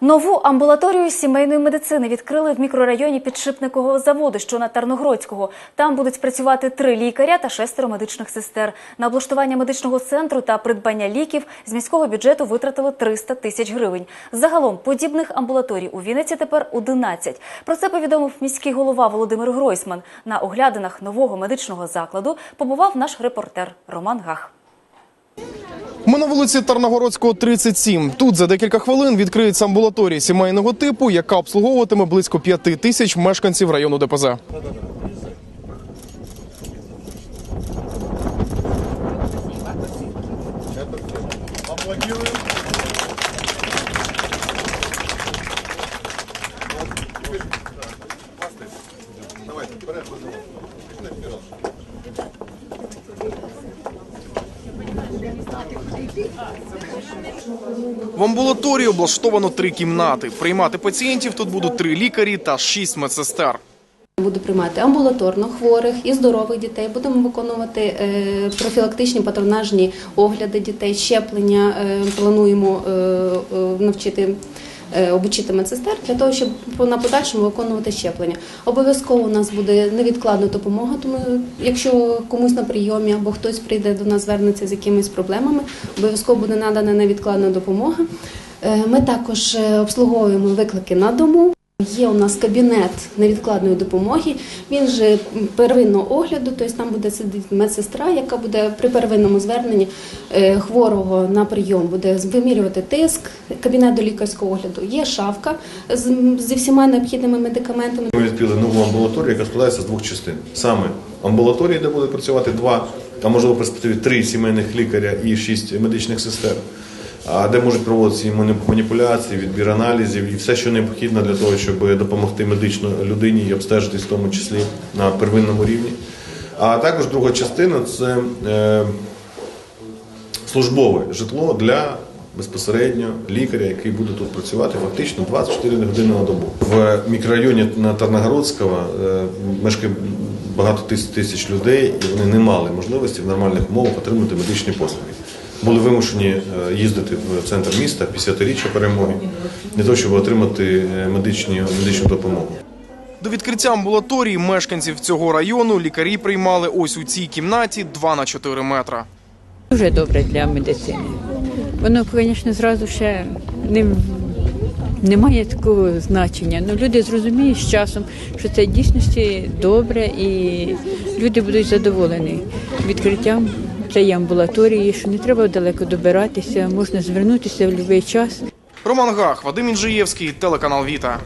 Нову амбулаторію сімейної медицини відкрили в мікрорайоні підшипникового заводу, що на Тарногородського. Там будуть працювати три лікаря та шестеро медичних сестер. На облаштування медичного центру та придбання ліків з міського бюджету витратили 300 тисяч гривень. Загалом подібних амбулаторій у Вінниці тепер 11. Про це повідомив міський голова Володимир Гройсман. На оглядинах нового медичного закладу побував наш репортер Роман Гах. На вулиці Тарногородського, 37. Тут за декілька хвилин відкриється амбулаторія сімейного типу, яка обслуговуватиме близько п'яти тисяч мешканців району ДПЗ. В амбулаторії облаштовано три кімнати. Приймати пацієнтів тут будуть три лікарі та шість медсестер. Буду приймати амбулаторно хворих і здорових дітей. Будемо виконувати е, профілактичні патронажні огляди дітей, щеплення. е, Плануємо е, навчити. Е, Обучити медсестер для того, щоб на подальшому виконувати щеплення. Обов'язково у нас буде невідкладна допомога. Тому, якщо комусь на прийомі або хтось прийде до нас, звернеться з якимись проблемами, обов'язково буде надана невідкладна допомога. Е, Ми також е, обслуговуємо виклики на дому. Є у нас кабінет невідкладної допомоги. Він же первинного огляду, тобто там буде сидіти медсестра, яка буде при первинному зверненні е, хворого на прийом, буде вимірювати тиск, кабінет до лікарського огляду. Є шафка з, зі всіма необхідними медикаментами. Ми відкрили нову амбулаторію, яка складається з двох частин. Саме амбулаторії, де буде працювати два, а можливо перспективі три сімейних лікаря і шість медичних сестер, де можуть проводитися і маніпуляції, відбір аналізів і все, що необхідно для того, щоб допомогти медично людині і обстежитись, в тому числі на первинному рівні. А також друга частина це е, службове житло для безпосередньо лікаря, який буде тут працювати фактично 24 години на добу. В мікрорайоні на Тарногородського е, мешкає багато тисяч людей, і вони не мали можливості в нормальних умовах отримати медичні послуги. Були вимушені е, їздити в центр міста після річчя перемоги для того, щоб отримати е, медичні, медичну допомогу. До відкриття амбулаторії мешканців цього району лікарі приймали ось у цій кімнаті 2 на 4 метра. Дуже добре для медицини. Воно, звісно, зразу ще не, не має такого значення. Ну, люди зрозуміють з часом, що це дійсності добре і люди будуть задоволені відкриттям цієї амбулаторії, що не треба далеко добиратися, можна звернутися в будь-який час. Роман Гах, Вадим Інжиєвський, телеканал Віта.